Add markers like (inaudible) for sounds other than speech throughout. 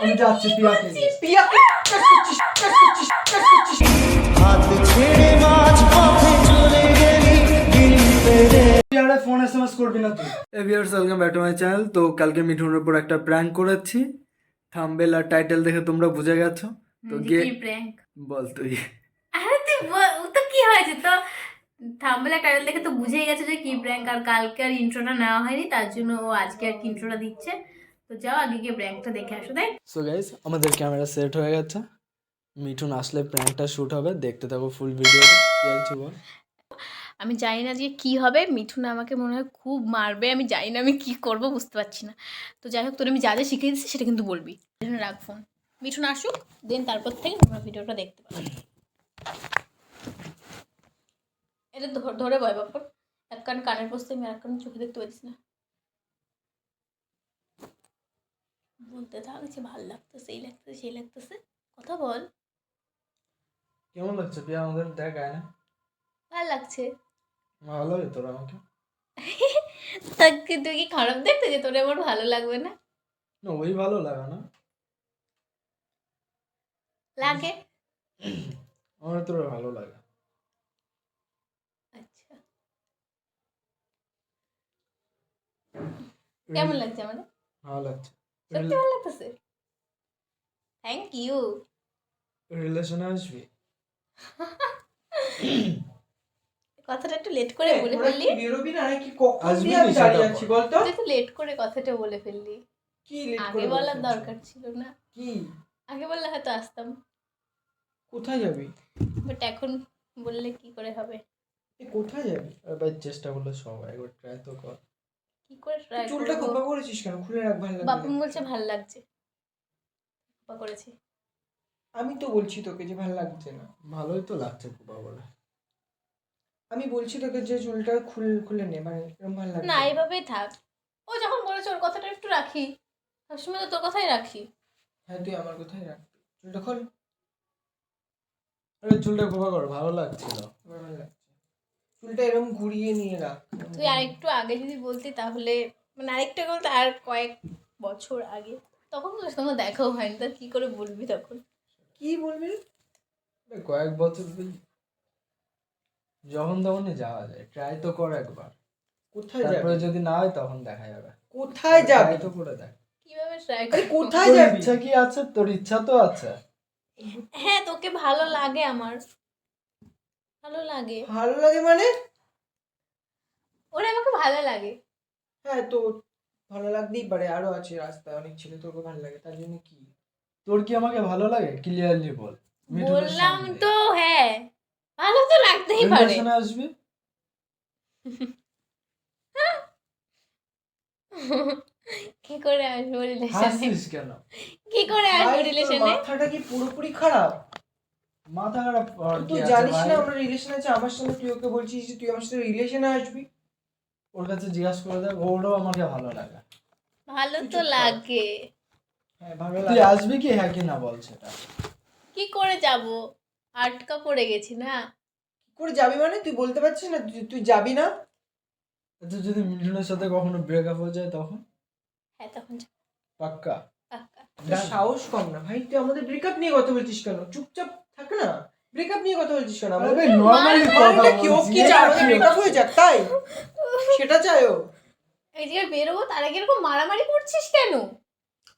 আমি যাচ্ছি পিয়াকে পিয়াকে কাজ করছিস কাজ করছিস কাজ করছিস। পিয়ারে ফোন এসএমএস করবি না তুই? এ viewers welcome back to my channel তো কালকে মিঠুনের উপর একটা প্র্যাঙ্ক করেছি। থাম্বেল আর টাইটেল দেখে তোমরা বুঝে গেছো। তো গিয়ে কি প্র্যাঙ্ক বল তুই। আরে তুই বল- তো কি হয়েছে? তো থাম্বলা টাইটেল দেখে তো বুঝেই গেছে যে কি প্র্যাঙ্ক আর কালকে আর ইন্ট্রোটা নেওয়া হয়নি তার জন্য ও আজকে আর কি ইন্ট্রোটা দিচ্ছে। তো যাও আগে গিয়ে প্র্যাঙ্কটা দেখে আসো তাই সো গাইস আমাদের ক্যামেরা সেট হয়ে গেছে। মিঠুন আসলে প্র্যাঙ্কটা শ্যুট হবে। দেখতে থাকো ফুল ভিডিওটা কি আছে বল? আমি জানি না যে কি হবে। মিঠুন আমাকে মনে হয় খুব মারবে। আমি জানি না আমি কি করব বুঝতে পারছি না। তো যাই হোক তোর আমি যা যা শিখিয়ে দিচ্ছি সেটা কিন্তু বলবি। রাখ ফোন মিঠুন আসুক দেন তারপর থেকে তোমরা ভিডিওটা দেখতে পাবে। এটা ধরে বয় বাপর। এক কান কানের বসতে আমি আর এক কান চোখে দেখতে পাচ্ছি না। বলতে থাকছে ভালো লাগতেছে এই লাগতেছে সেই লাগতেছে। কথা বল। কেমন লাগছে পিয়া? আমাদের দেখ আয় না। ভালো লাগছে। ভালো লাগে তোর আমাকে। তাকে তুই কি খারাপ দেখতে যে তোর আমার ভালো লাগবে না? না ওই ভালো লাগা না। লাগে? আমার তোর ভালো লাগে। আচ্ছা। কেমন লাগছে আমাদের? ভালো লাগছে। সত্যি ভালো লাগতেছে। থ্যাংক ইউ রিলেশনে আসবি? (coughs) কথাটা একটু লেট করে বলে ফেললি। বেরোবি না? নাকি কখন আসবি দিয়ে আমি দাঁড়িয়ে আছি বলতো? তুই একটু লেট করে কথাটা বলে ফেললি। কি লেট আগে বলার দরকার ছিল না। কি? আগে বললে হয়তো আসতাম। কোথায় যাবি? বাট এখন বললে কি করে হবে? কোথায় যাবি? ভাই চেষ্টা করলে সব একবার ট্রাই তো কর। কি করে try চুলটা? খোপা করেছিস কেন? খুলে রাখ ভালো বাপন বলছে ভালো লাগছে। খোপা করেছি। আমি তো বলছি তোকে যে ভালো লাগছে না। ভালোই তো লাগছে কুপা বলে। আমি বলছি তোকে যে চুলটা খুলে খুলে নে মানে এরকম ভালো লাগছে? না এইভাবেই থাক। ও যখন বলেছে ওর কথাটা একটু রাখি। সবসময় তো তোর কথাই রাখি। হ্যাঁ তুই আমার কোথায় রাখ। চুলটা খোল। আরে চুলটা কুপা কর ভালো লাগছিল। ভালো লাগছে। চুলটা এরকম ঘুরিয়ে নিয়ে রাখ। তুই আরেকটু আগে যদি বলতি তাহলে মানে আরেকটা বলতে আর কয়েক বছর আগে। তখন তো তোমার দেখাও হয়নি তা কি করে বলবি তখন? কি বলবি? কয়েক বছর যখন তখনই যাওয়া যায় ট্রাই তো কর একবার। কোথায় তারপরে যদি না হয় তখন দেখা যাবে। কোথায় যাবি? তো করে দেখ। কীভাবে ট্রাই আরে কোথায় যাবি? ইচ্ছা কি আছে? তোর ইচ্ছা তো আছে। হ্যাঁ তোকে ভালো লাগে আমার। ভালো লাগে। ভালো লাগে মানে? ওরা আমাকে ভালো লাগে। হ্যাঁ তো ভালো লাগতেই পারে আরও আছে রাস্তায় অনেক ছেলে তোকে ভালো লাগে তার জন্য কি? তোর কি আমাকে ভালো লাগে? ক্লিয়ারলি বল। বললাম তো হ্যাঁ। ভালো তো লাগতেই পারে। আসবি? কি করে আসব রিলেশনে হাসছিস কেন? কি করে আসব রিলেশনে মাথাটা কি পুরোপুরি খারাপ? মাথা খারাপ তুই জানিস না আমরা রিলেশন আছে আমার সঙ্গে তুই ওকে বলছিস যে তুই আমার সাথে রিলেশনে আসবি? ওর কাছে জিজ্ঞাসা করে দেখ ওরও আমাকে ভালো লাগে। ভালো তো লাগে। হ্যাঁ ভালো তুই আসবি কি? হ্যাঁ কি না বল সেটা। কি করে যাব? আটকা পড়ে গেছি না। কি করে যাবি মানে? তুই বলতে পারছিস না তুই- তুই যাবি না? আচ্ছা যদি মিঠুনের সাথে কখনো ব্রেকআপ হয়ে যায় তখন? হ্যাঁ তখন পাক্কা। পাক্কা। সাহস কম না ভাই। তুই আমাদের ব্রেকআপ নিয়ে কথা বলছিস কেন? চুপচাপ থাক না ব্রেকআপ নিয়ে কথা বলছিস আমাদের আরে নর্মালি কথা কি? ও কি চায়? ব্রেকআপ হয়ে যাক তাই? সেটা চায় ও। এই জায়গায় বেরোবো তার আগে এরকম মারামারি করছিস কেন?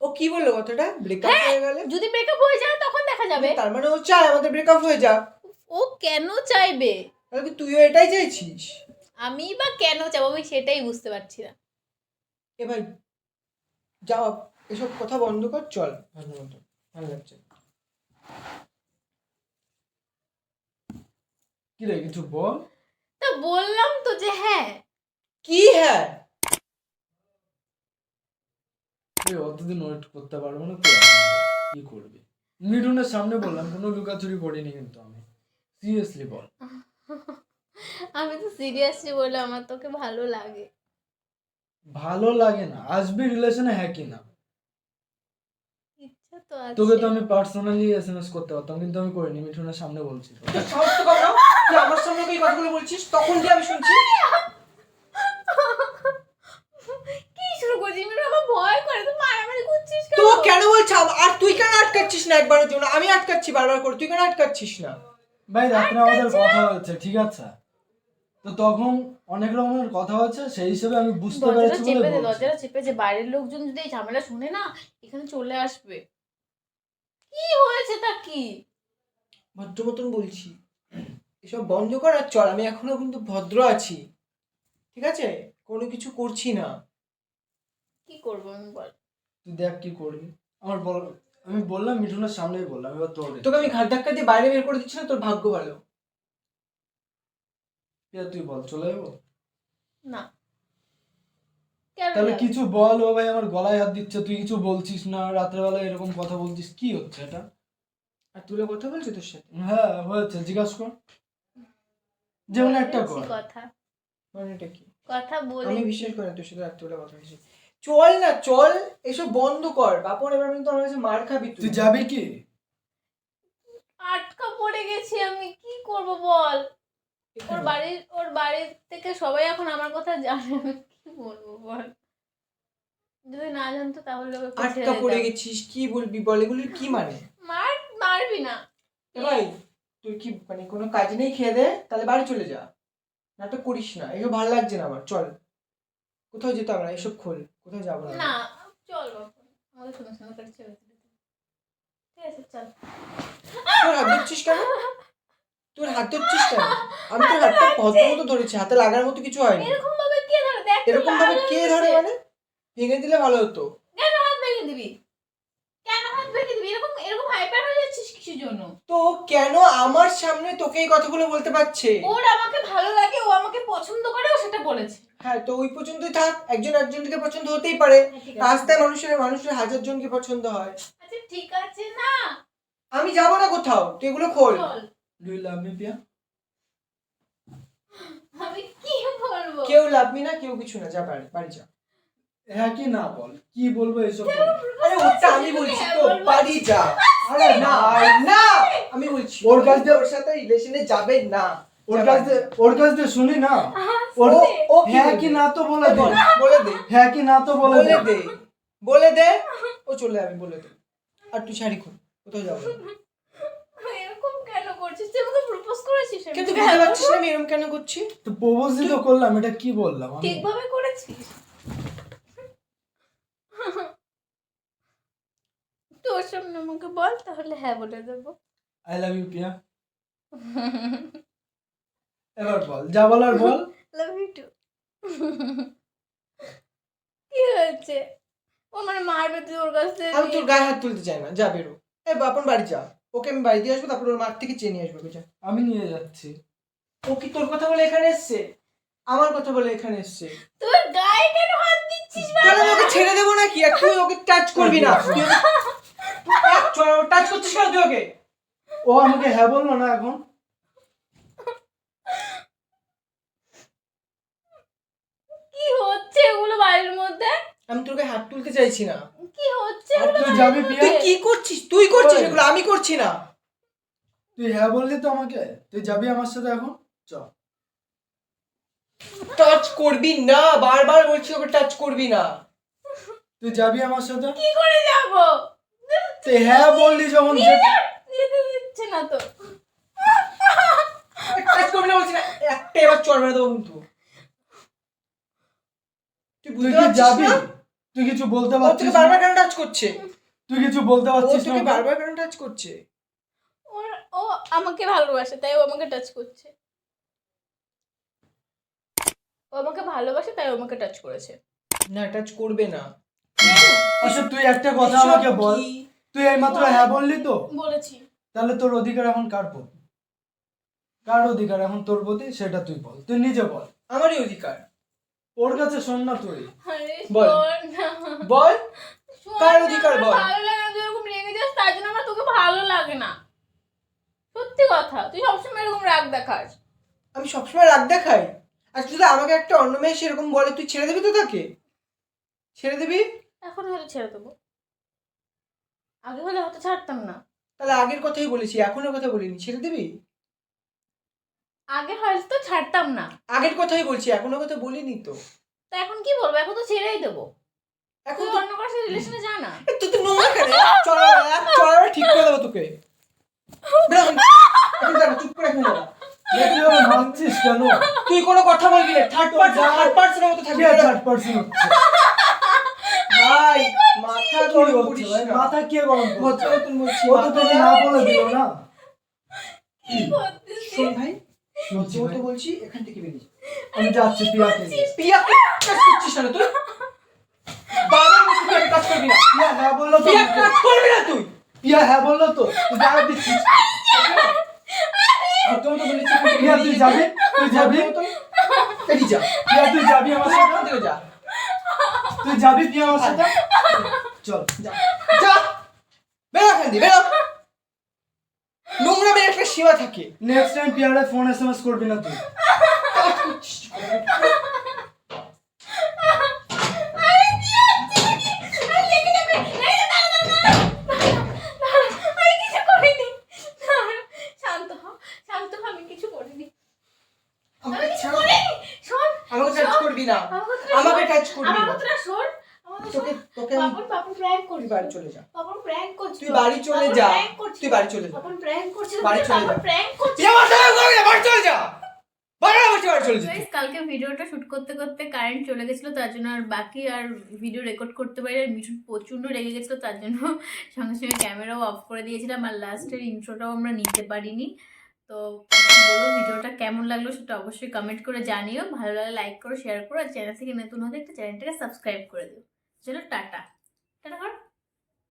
ও কি বলল কথাটা? ব্রেকআপ হ্যাঁ। হয়ে গেলে? যদি ব্রেকআপ হয়ে যায় তখন দেখা যাবে। তার মানে ও চায় আমাদের ব্রেকআপ হয়ে যাক। ও কেন চাইবে? তাহলে কি তুইও এটাই চাইছিস? আমি বা কেন চাবো? আমি সেটাই বুঝতে পারছি না। এ ভাই যাও এসব কথা বন্ধ কর চল ভালো মতো। ভালো লাগছে। কি রে কিছু বল? তা বললাম তো যে হ্যাঁ। কি হ্যাঁ? তুই অতদিন ওয়েট করতে পারব না তুই কি করবি? মিঠুনের সামনে বললাম কোনো লুকাচুরি করিনি কিন্তু আমি। সিরিয়াসলি বল। (laughs) আমি তো সিরিয়াসলি বলে আমার তোকে ভালো লাগে। ভালো লাগে না? আসবি রিলেশনে হ্যাঁ কি না? ইচ্ছা তো আছে তোকে তো আমি পার্সোনালি এসএমএস করতে পারতাম কিন্তু আমি করিনি মিঠুনের সামনে বলছি। তো। তো তুই আমার সামনে ওই কথাগুলো বলছিস? তখন যে আমি শুনছি। কি শুরু করছিস? মিঠু আমার ভয় করে। তুই মারামারি করছিস তো কেন? ও কেন বলছে? আর আটকাচ্ছিস না একবারের জন্য? আমি আটকাচ্ছি বারবার করে। তুই কেন আটকাচ্ছিস না? ভাই রাত্রে আমাদের কথা হয়েছে ঠিক আছে? তো তখন অনেক রকমের কথা হচ্ছে সেই হিসেবে আমি বুঝতে পেরেছি বলে বলছি। দরজাটা চেপে যে বাইরের লোকজন যদি এই ঝামেলা শুনে না এখানে চলে আসবে। কি হয়েছে তা কি? ভদ্র মতন বলছি। এসব বন্ধ কর আর চল আমি এখনও কিন্তু ভদ্র আছি। ঠিক আছে? কোনো কিছু করছি না। কি করব আমি বল। তুই দেখ কি করবি। আমার বল আমি বললাম মিঠুনের সামনেই বললাম এবার তোর তোকে আমি ঘাট ধাক্কা দিয়ে বাইরে বের করে দিচ্ছি না? তোর ভাগ্য ভালো। তুই বল চলে যাব? না। তাহলে কিছু বল ও ভাই আমার গলায় হাত দিচ্ছে তুই কিছু বলছিস না? রাত্রেবেলা এরকম কথা বলছিস কি হচ্ছে এটা? আর তুলে কথা বলছি তোর সাথে? হ্যাঁ হয়েছে জিজ্ঞাসা কর। যেমন একটা কথা। মানে এটা কি? কথা বলে। আমি বিশ্বাস করি না তোর সাথে রাত্রিবেলা কথা বলছি। চল না চল এসব বন্ধ কর। বাপন এবার কিন্তু আমার কাছে মার খাবি তুই। যাবি কি? আটকা পড়ে গেছি আমি কি করব বল? ওর বাড়ির ওর বাড়ি থেকে সবাই এখন আমার কথা জানে আমি কি বলব বল? যদি না জানতো তাহলে আটকা পড়ে গেছিস কি বলবি বল? এগুলির কি মানে? মার মারবি না। এ ভাই তুই কি মানে কোনো কাজ নেই খেয়ে দে তাহলে বাড়ি চলে যা। নাটক করিস না এসব ভালো লাগছে না আমার চল। কোথাও যেতে হবে না এসব খোল কোথাও যাব না চল ঠিক আছে চল। তোর হাত ধরছিস কেন? তোর হাত ধরছিস কেন? আমি তোর হাতটা মতো ধরেছি হাতে লাগার মতো কিছু হয়নি। এরকম ভাবে কে ধরে? দেখ এরকম ভাবে কে ধরে মানে? ভেঙে দিলে ভালো হতো। কেন হাত ভেঙে দিবি। কেন হাত ভেঙে দিবি এরকম এরকম হাইপার হয়ে যাচ্ছিস কিসের জন্য? তো কেন আমার সামনে তোকে এই কথাগুলো বলতে পারছে? ওর আমাকে ভালো লাগে ও আমাকে পছন্দ করে ও সেটা বলেছে। হ্যাঁ তো ওই পর্যন্তই থাক একজন একজনকে পছন্দ হতেই পারে। রাস্তায় মানুষের মানুষের হাজার জনকে পছন্দ হয়। আচ্ছা ঠিক আছে না। আমি যাব না কোথাও তুই এগুলো খোল। ডু লাভ মি পিয়া আমি কি বলব? কেউ লাভবি না কেউ কিছু না যা বাড়ি বাড়ি যা। হ্যাঁ কি না বল? কি বলব এসব আরে ওটা আমি বলছি তো হ্যাঁ, বাড়ি যা। আরে না না আমি বলছি। ওর কাছ দিয়ে- ওর সাথে রিলেশনে যাবে না। ওর কাছ দিয়ে ওর কাছ দিয়ে শুনি না। ওর ও ও হ্যাঁ কি না তো বলে দে। বলে দে। হ্যাঁ কি না তো বলে দে। দে। বলে দে। ও চলে যাবে বলে দে। আর তুই শাড়ি খুল কোথাও যাব এরকম কেন করছিস? তুই আমাকে প্রপোজ করেছিস আমি কিন্তু বুঝতে হ্যাঁ পারছিস না আমি এরকম কেন করছি? তো প্রপোজই তো করলাম এটা কি বললাম ঠিকভাবে করেছিস তোর সামনে আমাকে বল তাহলে হ্যাঁ বলে দেবো। আই লাভ ইউ পিয়া এবার বল যা বলার বল। লাভ ইউ টু কি হয়েছে? ও মানে মারবে তুই ওর কাছ থেকে? আমি তোর গায়ে হাত তুলতে চাই না যা বেরো। এ বাপন বাড়ি যা। ওকে আমি বাড়ি দিয়ে আসব তারপর ওর মাঠ থেকে চেয়ে নিয়ে আসব যা আমি নিয়ে যাচ্ছি। ও কি তোর কথা বলে এখানে এসছে? আমার কথা বলে এখানে এসছে। তোর গায়ে কেন হাত দিচ্ছিস তাহলে আমি ওকে ছেড়ে দেবো নাকি? আর তুই ওকে টাচ করবি না। টাচ করছিস কেন তুই ওকে? ও আমাকে হ্যাঁ বলল না এখন। কি হচ্ছে এগুলো বাড়ির মধ্যে? আমি তোকে হাত তুলতে চাইছি না। কি হচ্ছে আর তুই যাবি বিয়ে? তুই কি করছিস? তুই করছিস এগুলো? আমি করছি না। তুই হ্যাঁ বললি তো আমাকে। তুই যাবি আমার সাথে এখন? চ। টাচ করবি না। বারবার বলছি ওকে টাচ করবি না। তুই যাবি আমার সাথে? কি করে যাব? তুই হ্যাঁ বললি যখন দিচ্ছে না তো। টাচ করবি না বলছি না একটা এবার চড় মেরে দেবো কিন্তু। তুই তুই বুঝতে পারছিস যাবি তুই কিছু বলতে ও পারছিস না? বারবার কেন টাচ করছে? তুই কিছু বলতে ও পারছিস তোকে না বারবার কেন টাচ করছে? ওর ও আমাকে ভালোবাসে তাই ও আমাকে টাচ করছে। ও আমাকে ভালোবাসে তাই ও আমাকে টাচ করেছে। না টাচ করবে না। আচ্ছা তুই একটা কথা আমাকে বল? তুই এইমাত্র হ্যাঁ বললি তো? বলেছি। তাহলে তোর অধিকার এখন কার প্রতি? কার অধিকার এখন তোর প্রতি সেটা তুই বল। তুই নিজে বল। আমারই অধিকার। ওর কাছে শোন না তুই। বল। বল। কার অধিকার বল? ভালো লাগে না তুই এরকম রেগে যাস তার জন্য আমার তোকে ভালো লাগে না। সত্যি কথা তুই সবসময় এরকম রাগ দেখাস। আমি সবসময় রাগ দেখাই। আর যদি আমাকে একটা অন্য মেয়ে সেরকম বলে তুই ছেড়ে দিবি তো তাকে? ছেড়ে দিবি? এখন হলে ছেড়ে দেবো। আগে হলে হয়তো ছাড়তাম না। তাহলে আগের কথাই বলেছি এখনের কথা বলিনি ছেড়ে দিবি? আগে হয়তো ছাড়তাম না। আগের কথাই বলছি এখনও কথা বলিনি তো। তো এখন কি বলব? এখন তো ছেড়েই দেবো। এখন তো অন্য কারোর সাথে রিলেশনে যা না। তুই তো নোংরা কেন? চল চল ঠিক করে দেবো তোকে। বেরো এখান। এখন দাঁড়া, চুপ করে এখানে দাঁড়া। তুই কেন? তুই কোনো কথা বলবি না থার্ড পার্সন থার্ড পার্সনের মতো থাকবি। থার্ড পার্সন মাথা ভাই? মাথা কে গরম করছে? নতুন বলছি ও তো তোকে না বলে দিল না। শোন ভাই যেহেতু ভাই। বলছি এখান থেকে বেরিয়ে যা। আমি যাচ্ছি পিয়াকে পিয়াকে কাজ করছিস না তুই? বাবার মতো তুই কাজ করবি না। পিয়া হ্যাঁ বলল তো পিয়া কাজ করবি না তুই? পিয়া হ্যাঁ বলল তো তুই গায়ে দিচ্ছিস। ভদ্র মতো বলেছি পিয়া তুই যাবি? তুই যাবি? মতো? যা। পিয়া তুই যাবি আমার সাথে? যা। তুই যাবি পিয়া আমার সাথে? চল যা। যা। বেরো এখান দিয়ে বেরো। নোংরা মেয়ে একটা সীমা থাকে। নেক্সট টাইম পিয়ারে ফোন এসএমএস করবি না তুই (laughs) কাজ করছিস আমি কিছু করিনি শান্ত হ শান্ত হ আমি কিছু করিনি আমি আমাকে কিছু ছাড় করিনি শোন আমাকে টাচ শোন। করবি না আমাকে আমাকে টাচ করবি আমার না কথাটা শোন আমার কথা তোকে শোন। তোকে আমি পাপন পাপন প্র্যাঙ্ক তুই করছিস বাড়ি চলে যা। পাপন প্র্যাঙ্ক করছিস তুই বাড়ি চলে যা। তুই বাড়ি চলে যা। পাপন প্র্যাঙ্ক করছিস বাড়ি চলে যা। প্র্যাঙ্ক করছিস না, বাড়ি চলে যা। বাড়ি না, বাড়ি বাড়ি চলে যা। কালকে ভিডিওটা শুট করতে করতে কারেন্ট চলে গেছিল তার জন্য আর বাকি আর ভিডিও রেকর্ড করতে পারি আর মিঠুন প্রচণ্ড রেগে গেছিল তার জন্য সঙ্গে সঙ্গে ক্যামেরাও অফ করে দিয়েছিলাম। আর লাস্টের ইন্ট্রোটাও আমরা নিতে পারিনি। তো কি ভিডিওটা কেমন লাগল সেটা অবশ্যই কমেন্ট করে জানিও। ভালো লাগলে লাইক করো শেয়ার করো। আর চ্যানেল থেকে নতুন হতে একটা চ্যানেলটাকে সাবস্ক্রাইব করে দিও। চলো টাটা। টাটা